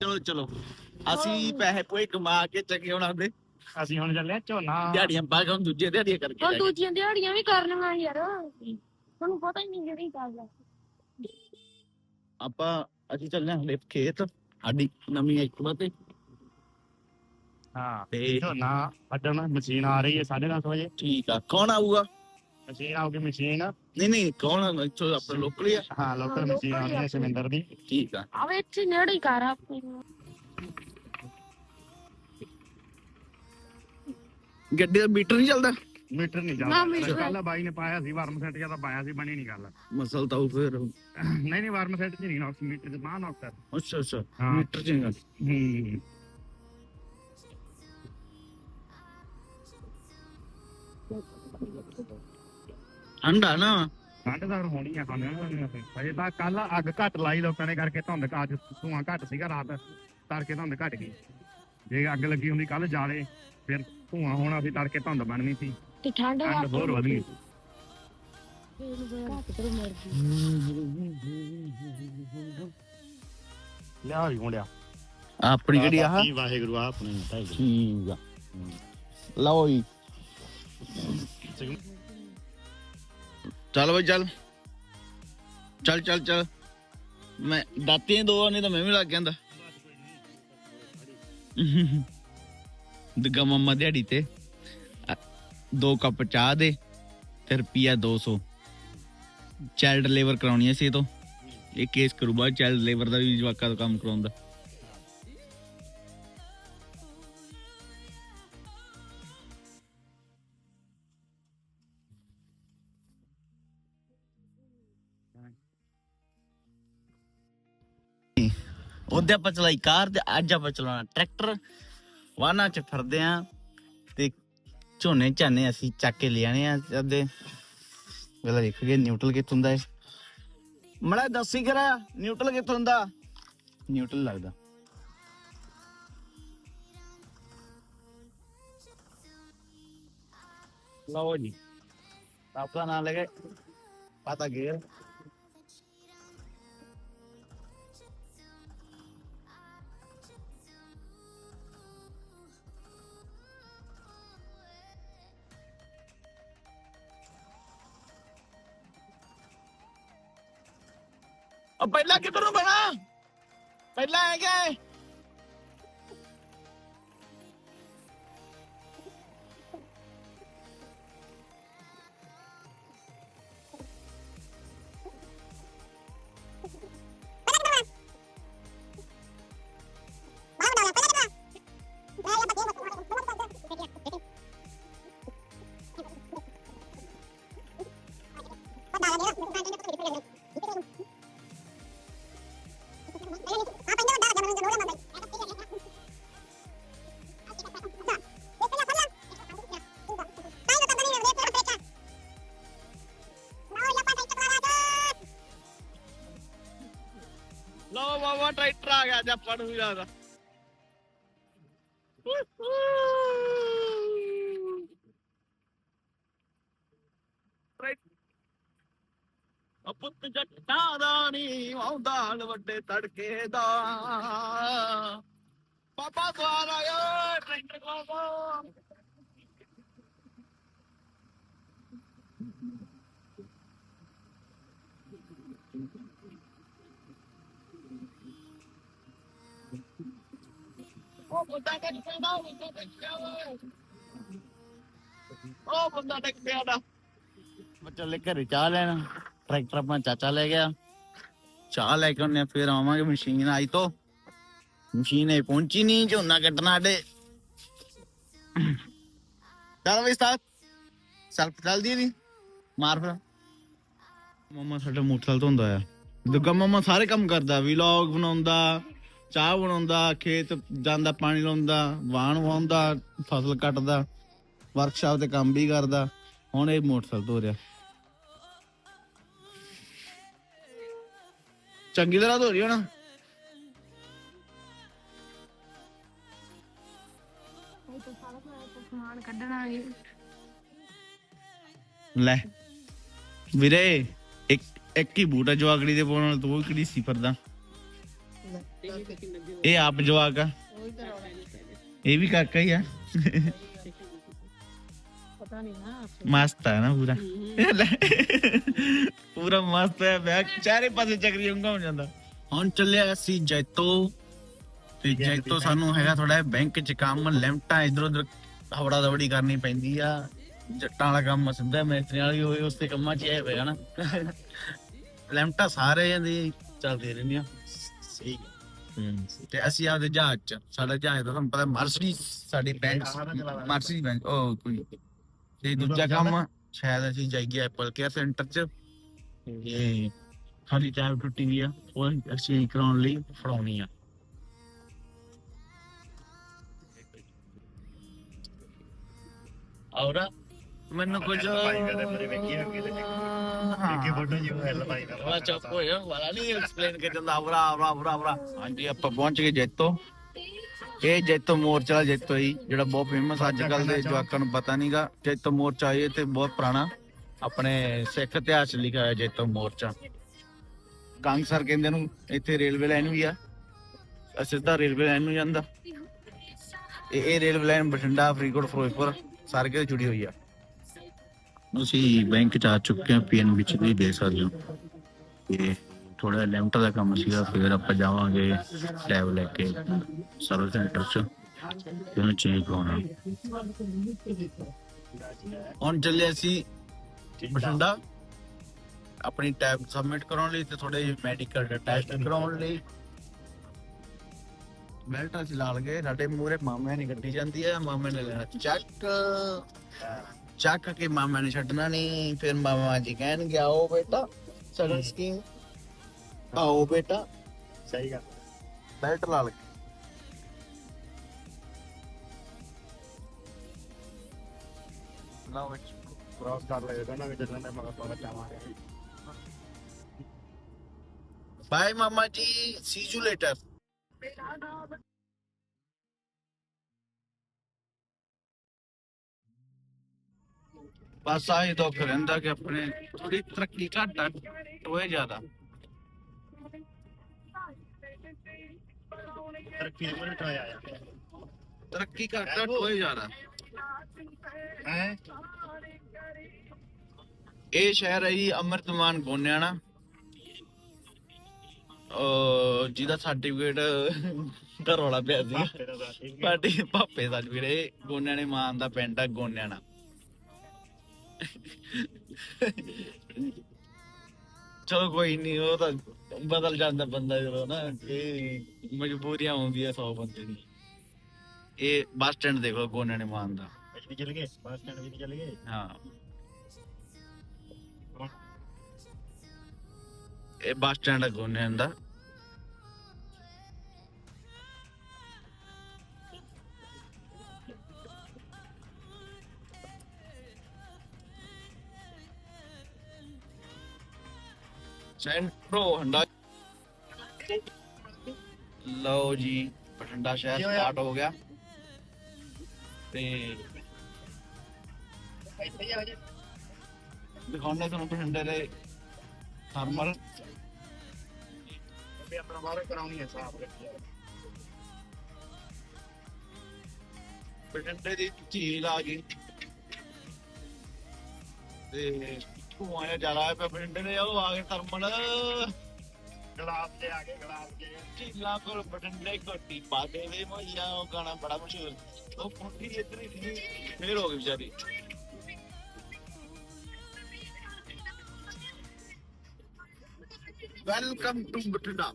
ਚਲੋ ਚਲੋ। ਅਸੀਂ ਪੈਸੇ ਪੂਏ ਕਮਾ ਕੇ ਚੱਕੇ ਉਹਨਾਂ ਦੇ ਅਸੀਂ ਹੁਣ ਚੱਲੇ ਆ ਝੋਨਾ। ਦਿਹਾੜੀਆਂ ਪਾ ਕੇ ਹੁਣ ਦੂਜੇ ਦਿਹਾੜੀਆਂ ਕਰਕੇ ਹੁਣ ਲੈ ਦੂਜੀਆਂ ਦਿਹਾੜੀਆਂ ਵੀ ਕਰਨੀਆਂ ਯਾਰ। ਤੁਹਾਨੂੰ ਪਤਾ ਹੀ ਨਹੀਂ ਜਿਹੜੀ ਗੱਲ ਆ। ਗਏ। ਆਪਾਂ ਅਸੀਂ ਚੱਲੇ ਹਾਂ ਹਲੇ ਖੇਤ। ਸਾਡੀ ਨਵੀਂ ਐਕਟਿਵਾ ਤੇ। ਹਾਂ ਤੇ ਝੋਨਾ ਵੱਢਣ ਮਸ਼ੀਨ ਆ ਰਹੀ ਹੈ 10:30 ਵਜੇ। ਠੀਕ ਆ। ਕੌਣ ਆਊਗਾ? ਮਸ਼ੀਨ ਆਉਗੀ ਮਸ਼ੀਨ ਨਹੀਂ ਨਹੀਂ ਕੌਣ ਇੱਥੋਂ ਆਪਣਾ ਲੋਕਲ ਹੀ ਆ। ਹਾਂ ਲੋਕਲ ਮਸ਼ੀਨ ਆਉਣੀ ਹੈ ਸਮਿੰਦਰ ਦੀ। ਠੀਕ ਆ। ਆਵੇ ਇੱਥੇ ਨੇੜੇ ਹੀ ਕਰ ਆਪਣੀ ਨੂੰ। ਗੱਡੀ ਦਾ ਮੀਟਰ ਨਹੀਂ ਚੱਲਦਾ? ਮੀਟਰ ਨਹੀਂ ਨਾ, ਜਾਂਦਾ ਮੀਟਰ- ਕੱਲ ਬਾਈ ਨੇ ਪਾਇਆ ਸੀ ਵਾਰਮ ਸੈੱਟ ਜ਼ਿਆਦਾ ਪਾਇਆ ਸੀ ਬਣੀ ਨਹੀਂ ਗੱਲ। ਮਸਲ ਤਾਂ ਉਹ ਫਿਰ ਨਹੀਂ ਨਹੀਂ ਵਾਰਮ ਸੈੱਟ ਨਹੀਂ ਨਾ ਮੀਟਰ ਚ ਬਾਹਰ ਨੌਕਰ ਅੱਛਾ ਅੱਛਾ ਹਾਂ। ਮੀਟਰ ਚੇਂਗਾ ਹੂੰ। ਠੰਡਾ ਨਾ। ਠੰਡ ਤਾਂ ਹੁਣ ਹੋਣੀ ਆ ਹੁਣ ਅਜੇ ਤਾਂ ਕੱਲ ਅੱਗ ਘੱਟ ਲਾਈ ਲੋਕਾਂ ਨੇ ਕਰਕੇ ਧੁੰਦ ਅੱਜ ਧੂਆਂ ਘੱਟ ਸੀਗਾ ਰਾਤ ਤੜਕੇ ਧੁੰਦ ਘੱਟ ਗਈ। ਜੇ ਅੱਗ ਲੱਗੀ ਹੁੰਦੀ ਕੱਲ ਜਾਲੇ ਫਿਰ ਧੂਆਂ ਹੋਣਾ ਸੀ ਤੜਕੇ ਧੁੰਦ ਬਣਨੀ ਸੀ। ਤੇ ਠੰਡ ਠੰਡ ਹੋਰ ਵਧ। ਗਈ ਘੱਟ ਕਰੋ ਮਰਜ਼ੀ ਲਿਆ ਵੀ ਮੁੰਡਿਆ। ਆਪਣੀ ਕਿਹੜੀ ਆਹ ਕੀ ਵਾਹਿਗੁਰੂ ਆ ਆਪਣੇ ਠੀਕ ਆ। ਲਓ ਜੀ। ਚੱਲ ਬਈ ਚੱਲ। ਚੱਲ ਚੱਲ ਚੱਲ। ਮੈਂ ਦਾਤੀਆਂ ਦੋ ਨਹੀਂ ਤਾਂ ਮੈਂ ਵੀ ਲੱਗ ਜਾਂਦਾ। ਦਗਾ ਮੰਮਾ ਦਿਹਾੜੀ ਤੇ। ਦੋ ਕੱਪ ਚਾਹ ਦੇ ਤੇ ਰੁਪਿਆ 200 ਚਾਈਲਡ ਲੇਬਰ ਕਰਾਉਣੀ ਐ ਸੀ ਇਹ ਤੋਂ। ਇਹ ਕੇਸ ਕਰੂਗਾ ਚਾਈਲਡ ਲੇਬਰ ਦਾ ਵੀ ਜਵਾਕਾਂ ਦਾ ਕੰਮ ਕਰਾਉਂਦਾ ਉਹਦੇ ਆਪਾਂ ਚਲਾਈ ਕਾਰ ਤੇ ਅੱਜ ਆਪਾਂ ਚਲਾਉਣਾ ਟਰੈਕਟਰ। ਵਾਹਨਾਂ 'ਚ ਫਿਰਦੇ ਆ ਤੇ ਝੋਨੇ ਝਾਨੇ ਅਸੀਂ ਚੱਕ ਕੇ ਲਿਆਣੇ ਆ ਅੱਦੇ ਵੇਲਾ ਦੇਖੀਏ ਨਿਊਟਰਲ ਕਿੱਥੋਂ ਦਾ ਹੈ ਮੜਾ ਦੱਸੀ ਕਰਾ ਨਿਊਟਰਲ ਕਿੱਥੋਂ ਦਾ ਨਿਊਟਰਲ ਲੱਗਦਾ। ਲਓ ਜੀ। ਆਪਣਾ ਨਾਮ ਲੈ ਕੇ ਪਤਾ ਗੇਰ ਉਹ ਪਹਿਲਾਂ ਕਿੱਧਰੋਂ ਬਣਾ ਪਹਿਲਾਂ ਹੈ ਕਿ ਲਓ ਬਾਬਾ ਟਰੈਕਟਰ ਆ ਗਿਆ ਜਾਂ ਪੜ ਵੀ ਲੱਗਦਾ ਪੁੱਤ ਜੱਟਾਂ ਦਾ ਨੀ ਆਉਂਦਾ ਵੱਡੇ ਤੜਕੇ ਦਾ। ਪਾਪਾ ਸਵਾਰ ਆਇਓ ਟਰੈਕਟਰ ਕੋਲ ਬੰਦਾ ਟੱਕ ਪਿਆ ਉਹ ਬੰਦਾ ਟੱਕ ਪਿਆ ਵਾ। ਉਹ ਬੰਦਾ ਟੱਕ ਪਿਆ ਦਾ ਮੈਂ ਚੱਲੇ ਘਰੇ ਚਾਹ ਲੈਣ। ਟਰੈਕਟਰ ਆਪਣਾ ਚਾਚਾ ਲੈ ਗਿਆ। ਚਾਹ ਲੈ ਕੇ ਉਹਨੇ ਫਿਰ ਆਵਾਂਗੇ ਮਸ਼ੀਨ ਆਈ ਤੋਂ। ਮਸ਼ੀਨ ਇਹ ਪਹੁੰਚੀ ਨਹੀਂ, ਝੋਨਾ ਕੱਟਣਾ ਸਾਡੇ। ਚੱਲ ਵੀ ਸਟਾਰਟ ਸਲਫ ਚੱਲਦੀ ਨਹੀਂ ਮਾਰ ਫਿਰ। ਮਮਾ ਸਾਡਾ ਮੋਟਰਸਾਈਕਲ ਤੋਂ ਹੁੰਦਾ ਆ। ਦੁੱਗਾ ਮਮਾ ਸਾਰੇ ਕੰਮ ਕਰਦਾ ਵਲੌਗ ਬਣਾਉਂਦਾ। ਚਾਹ ਬਣਾਉਂਦਾ ਖੇਤ ਜਾਂਦਾ ਪਾਣੀ ਲਾਉਂਦਾ ਵਾਹਣ ਵਾਉਂਦਾ ਫਸਲ ਕੱਟਦਾ ਵਰਕਸ਼ਾਪ ਤੇ ਕੰਮ ਵੀ ਕਰਦਾ ਹੁਣ ਇਹ ਮੋਟਰਸਾਈਕਲ ਧੋ ਰਿਹਾ। ਚੰਗੀ ਤਰ੍ਹਾਂ ਧੋ ਰਹੀ ਹੁਣ ਸਮਾਨ ਕੱਢਣਾ ਹੈ ਲੈ ਵੀਰੇ ਇੱਕ ਇੱਕ ਹੀ ਬੂਟਾ ਜਵਾਗੜੀ ਦੇ ਪਾਉਣ ਨਾਲ ਤੂੰ ਕਿਹੜੀ ਸੀ ਫਿਰਦਾ ਇਹ ਆਪ ਜਵਾਕ ਆ। ਇਹ ਵੀ ਕਾਕਾ ਹੀ ਆ। ਪਤਾ ਨਹੀਂ ਨਾ ਮਸਤ ਹੈ ਨਾ ਪੂਰਾ। ਪੂਰਾ ਮਸਤ ਹੈ ਬੈਗ ਚਾਰੇ ਪਾਸੇ ਚੱਕਰੀ ਹੋ ਜਾਂਦਾ। ਹੁਣ ਚੱਲਿਆ ਅਸੀਂ ਜੈਤੋ। ਤੇ ਜੈਤੋ ਸਾਨੂੰ ਹੈਗਾ ਥੋੜਾ ਬੈਂਕ ਚ ਕੰਮ ਲਿਮਟਾਂ ਇਧਰ ਉਧਰ ਹਵੜਾ ਦਵੜੀ ਕਰਨੀ ਪੈਂਦੀ ਆ। ਜੱਟਾਂ ਵਾਲਾ ਕੰਮ ਸਿੱਧਾ ਮੈਸਤਰੀ ਵਾਲੀ ਹੋਏ ਉਸ ਤੇ ਕੰਮਾਂ ਚ ਇਹ ਹੋਏਗਾ ਨਾ। ਲਿਮਟਾਂ ਸਾਰੇ ਜਾਂਦੀ ਚੱਲਦੀ ਰਹਿੰਦੀਆਂ। ਸਹੀ ਤੇ ਅਸੀਂ ਆਪਦੇ ਜਹਾਜ਼ ਚ ਸਾਡਾ ਜਹਾਜ਼ ਦਾ ਤੁਹਾਨੂੰ ਪਤਾ ਮਰਸੀਡੀਜ਼ ਸਾਡੀ ਬੈਂਕ ਮਰਸੀਡੀਜ਼ ਬੈਂਕ ਉਹ ਕੋਈ। ਤੇ ਦੂਜਾ ਕੰਮ ਸ਼ਾਇਦ ਅਸੀਂ ਜਾਈਏ ਐਪਲ ਕੇਅਰ ਸੈਂਟਰ ਚ। ਇਹ ਸਾਡੀ ਟੈਬ ਟੁੱਟੀ ਗਈ ਆ ਉਹ ਅਸੀਂ ਕਰਾਉਣ ਲਈ ਫੜਾਉਣੀ ਆ। ਔਰਾ ਮੈਨੂੰ ਕੁਝ ਭਾਈ ਕਦੇ ਮੇਰੇ ਵੇਖੀ ਹੋਗੀ ਤੇ ਕਿ ਫੋਟੋ ਜੀ ਹੈਲ ਭਾਈ ਦਾ ਵਾ ਚੁੱਪ ਹੋਇਆ ਵਾਲਾ ਨਹੀਂ ਐਕਸਪਲੇਨ ਕਰ ਦਿੰਦਾ ਆਵਰਾ ਆਵਰਾ ਆਵਰਾ ਆਵਰਾ ਹਾਂਜੀ ਆਪਾਂ ਪਹੁੰਚ ਗਏ ਜੈਤੋ। ਇਹ ਜੈਤੋ ਮੋਰਚਾ ਜੈਤੋ ਹੀ ਜਿਹੜਾ ਬਹੁਤ ਫੇਮਸ ਅੱਜ ਕੱਲ ਦੇ ਜਵਾਕਾਂ ਨੂੰ ਪਤਾ ਨਹੀਂਗਾ ਜੈਤੋ ਮੋਰਚਾ ਇਹ ਤੇ ਬਹੁਤ ਪੁਰਾਣਾ। ਆਪਣੇ ਸਿੱਖ ਇਤਿਹਾਸ 'ਚ ਲਿਖਿਆ ਹੋਇਆ ਜੈਤੋ ਮੋਰਚਾ। ਕਾਂਗਸਰ ਕਹਿੰਦੇ ਨੂੰ ਇੱਥੇ ਰੇਲਵੇ ਲਾਈਨ ਵੀ ਆ। ਸਿੱਧਾ ਰੇਲਵੇ ਲਾਈਨ ਨੂੰ ਜਾਂਦਾ। ਇਹ ਇਹ ਰੇਲਵੇ ਲਾਈਨ ਬਠਿੰਡਾ ਫਰੀਦਕੋਟ ਫਿਰੋਜ਼ਪੁਰ ਸਾਰੇ ਕਿਤੇ ਜੁੜੀ ਹੋਈ ਆ। ਅਸੀਂ ਬੈਂਕ ਚ ਆ ਚੁੱਕੇ ਹਾਂ ਪੀਐਨਬੀ ਚ ਵੀ ਦੇ ਸਕਦੇ ਹੋ। ਤੇ ਥੋੜਾ ਲਿਮਟ ਦਾ ਕੰਮ ਸੀਗਾ, ਫਿਰ ਆਪਾਂ ਜਾਵਾਂਗੇ ਲੈਬ ਲੈ ਕੇ ਸਰਵਿਸ ਸੈਂਟਰ ਚ ਉਹਨੂੰ ਚੇਂਜ ਕਰਾਉਣਾ ਹੁਣ ਚੱਲੇ ਅਸੀਂ ਬਠਿੰਡਾ। ਆਪਣੀ ਟੈਬ ਸਬਮਿਟ ਕਰਾਉਣ ਲਈ ਤੇ ਥੋੜੇ ਮੈਡੀਕਲ ਟੈਸਟ ਕਰਾਉਣ ਲਈ। ਬੈਲਟ ਅਸੀਂ ਲਾ ਲਗੇ ਸਾਡੇ ਮੂਰੇ ਮਾਮਿਆਂ ਨੇ ਗੱਡੀ ਜਾਂਦੀ ਹੈ ਮਾਮੇ ਨੇ ਲੈਣਾ ਚੱਕ ਚੱਕ ਕੇ ਮਾਮਾ ਨੇ ਛੱਡਣਾ ਨਹੀਂ ਫਿਰ ਮਾਮਾ ਜੀ ਕਹਿਣਗੇ ਆਓ ਬੇਟਾ ਸਡਨ ਸਕੀਮ। ਆਓ ਬੇਟਾ। ਸਹੀ ਗੱਲ। ਬੈਲਟ ਲਾ ਲਗੇ ਨਾ ਵਿੱਚ ਕ੍ਰਾਸ ਕਰ ਲਏ ਦੋਨਾਂ ਵਿੱਚ ਚੱਲਣ ਦੇ ਮਗਰ ਤੋਂ ਬਚਾਵਾਂਗੇ ਬਾਏ ਮਾਮਾ ਜੀ ਸੀ ਯੂ ਲੇਟਰ ਬਸ ਆਹੀ ਦੁੱਖ ਰਹਿੰਦਾ ਕਿ ਆਪਣੇ ਥੋੜੀ ਤਰੱਕੀ ਘੱਟ ਆ ਟੋਏ ਜ਼ਿਆਦਾ। ਤਰੱਕੀ ਨੂੰ ਤਰੱਕੀ ਘੱਟ ਆ ਟੋਏ ਜ਼ਿਆਦਾ। ਹੈ? ਇਹ ਸ਼ਹਿਰ ਹੈ ਜੀ ਅਮਰਤਮਾਨ ਗੋਨਿਆਣਾ ਜਿਹਦਾ ਸਰਟੀਫਿਕੇਟ ਦਾ ਰੌਲਾ ਪਿਆ ਸੀ। ਸਾਡੀ ਪਾਪੇ ਦਾ ਵੀਰੇ ਗੋਨਿਆਣੇ ਮਾਂ ਦਾ ਪਿੰਡ ਆ ਗੋਨਿਆਣਾ ਚਲੋ ਕੋਈ ਨਹੀਂ ਉਹ ਤਾਂ ਬਦਲ ਜਾਂਦਾ ਬੰਦਾ ਜਦੋਂ ਨਾ ਇਹ ਮਜਬੂਰੀਆਂ ਹੁੰਦੀਆਂ 100 ਬੰਦੇ ਦੀ। ਇਹ ਬੱਸ ਸਟੈਂਡ ਦੇਖੋ ਗੋਨਿਆਣੇ ਮਾਂ ਦਾ। ਵਿੱਚ ਵੀ ਚੱਲ ਗਏ? ਬੱਸ ਸਟੈਂਡ ਵੀ ਚੱਲ ਗਏ? ਹਾਂ। ਇਹ ਬੱਸ ਸਟੈਂਡ ਗੋਨਿਆਣ ਦਾ। ਸੈਂਟਰੋ ਹੰਡਾ। ਲਓ ਜੀ ਬਠਿੰਡਾ ਸ਼ਹਿਰ? ਸਟਾਰਟ ਹੋ ਗਿਆ। ਤੇ ਦਿਖਾਉਣੇ ਤੁਹਾਨੂੰ ਬਠਿੰਡੇ ਦੇ ਥਰਮਲ। ਵੀ ਆਪਣਾ ਬਾਹਰ ਕਰਾਉਣੀ ਹੈ ਸਾਫ਼ ਰੱਖੀ ਬਠਿੰਡੇ ਦੀ ਝੀਲ ਆ ਗਈ। ਤੇ ਧੂਆਂ ਜਿਹਾ ਜ਼ਿਆਦਾ ਆਇਆ ਪਿਆ ਬਠਿੰਡੇ ਦੇ ਉਹ ਆ ਗਏ ਥਰਮਲ ਗਲਾਸ ਤੇ ਆ ਗਏ, ਗਲਾਸ ਕੇ ਝੀਲਾਂ ਕੋਲ ਬਠਿੰਡੇ ਘੋਟੀ ਪਾ ਦੇ ਵੇ ਮਈਆ ਉਹ ਗਾਣਾ ਬੜਾ ਮਸ਼ਹੂਰ। ਉਹ ਪੁੱਠੀ ਇੱਧਰ ਹੀ ਸੀ, ਫੇਰ ਹੋ ਗਈ ਵਿਚਾਰੀ। Welcome to Bathinda.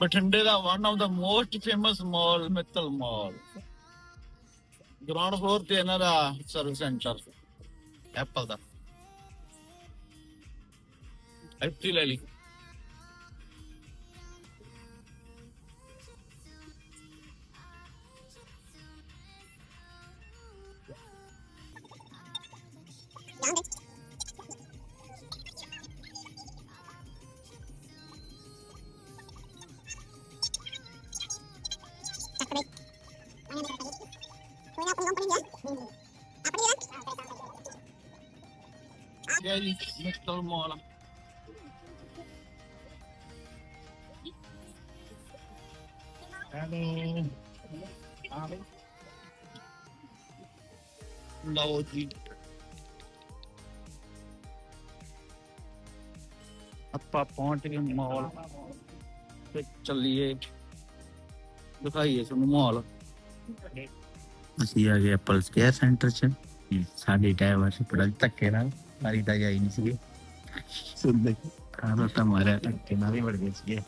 Bhatinda is one of the most famous mall, Mittal Mall. Ground floor is another service center. Apple. Actually, ਗਿਆ ਜੀ ਮਿੱਤਲ ਮਾਲ ਹੈਲੋ ਲਓ ਜੀ ਆਪਾਂ ਪਹੁੰਚ ਗਏ ਮਾਲ ਤੇ ਚੱਲੀਏ। ਦਿਖਾਈਏ ਤੁਹਾਨੂੰ ਮਾਲ ਅਸੀਂ ਆ ਗਏ ਐਪਲ ਸਕੇਅਰ ਸੈਂਟਰ ਚ। ਸਾਡੇ ਟਾਈਮ ਅਸੀਂ ਬੜਾ ਧੱਕੇ ਨਾਲ ਮਾਰੀ ਤਾਂ ਜਾਈ ਨਹੀਂ ਸੀਗੇ ਸੁਣਦੇ ਕਾਹਦਾ ਤਾਂ ਮਾਰਿਆ ਧੱਕੇ ਨਾਲ ਹੀ ਵੜ ਗਏ ਸੀਗੇ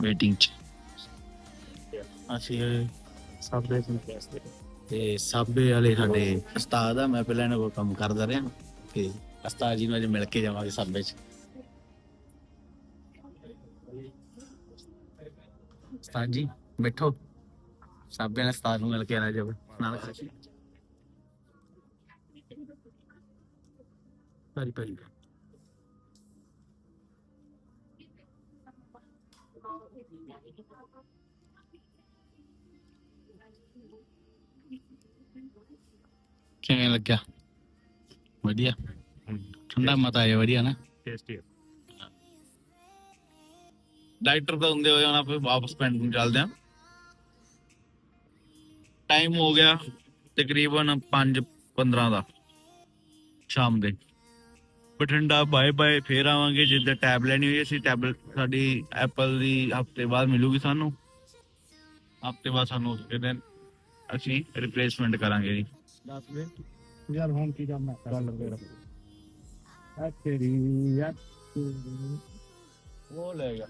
ਵੇਟਿੰਗ ਚ ਅਸੀਂ ਸਭ ਦੇ ਤੇ ਸਾਬੇ ਵਾਲੇ ਸਾਡੇ ਉਸਤਾਦ ਆ ਮੈਂ ਪਹਿਲਾਂ ਇਹਨਾਂ ਕੋਲ ਕੰਮ ਕਰਦਾ ਰਿਹਾ। ਤੇ ਉਸਤਾਦ ਜੀ ਨੂੰ ਅੱਜ ਮਿਲ ਕੇ ਜਾਵਾਂਗੇ ਸਾਬੇ ਚ। ਉਸਤਾਦ ਜੀ ਬੈਠੋ। ਸਾਬੇ ਨਾਲ ਉਸਤਾਦ ਨੂੰ ਮਿਲ ਕੇ ਆਣਾ ਜਾਵੇ। ਨਾਲ ਖਾਚੀ ਪਰੀ ਪਰੀ ਕਿਵੇਂ ਲੱਗਿਆ? ਵਧੀਆ। ਠੰਡਾ ਮਤਾ ਆਇਆ ਵਧੀਆ ਨਾ? ਟੇਸਟੀ ਡਾਕਟਰ ਤਾਂ ਹੁੰਦੇ ਹੋਏ ਹੁਣ ਆਪਾਂ ਵਾਪਸ ਪਿੰਡ ਨੂੰ ਚੱਲਦੇ ਆਂ ਟਾਈਮ ਹੋ ਗਿਆ ਤਕਰੀਬਨ 5:15 ਦਾ ਸ਼ਾਮ ਦੇ। ਬਠਿੰਡਾ, ਬਾਏ ਬਾਏ, ਫੇਰ ਆਵਾਂਗੇ ਜਿੱਦਾਂ ਟੈਬ ਲੈਣੀ ਹੋਈ ਅਸੀਂ ਟੈਬਲੇਟ ਸਾਡੀ ਐਪਲ ਦੀ ਹਫ਼ਤੇ ਬਾਅਦ ਮਿਲੂਗੀ ਸਾਨੂੰ। ਹਫ਼ਤੇ ਬਾਅਦ ਸਾਨੂੰ ਉਸਕੇ ਦਿਨ ਅਸੀਂ ਰਿਪਲੇਸਮੈਂਟ ਕਰਾਂਗੇ ਜੀ। ਦੱਸ ਦੇ। ਯਾਰ ਹੁਣ ਕੀ ਕਰਨਾ ਚੱਲ ਫੇਰ। ਆ ਤੇਰੀ ਯਾਰ ਉਹ ਲੈਗਾ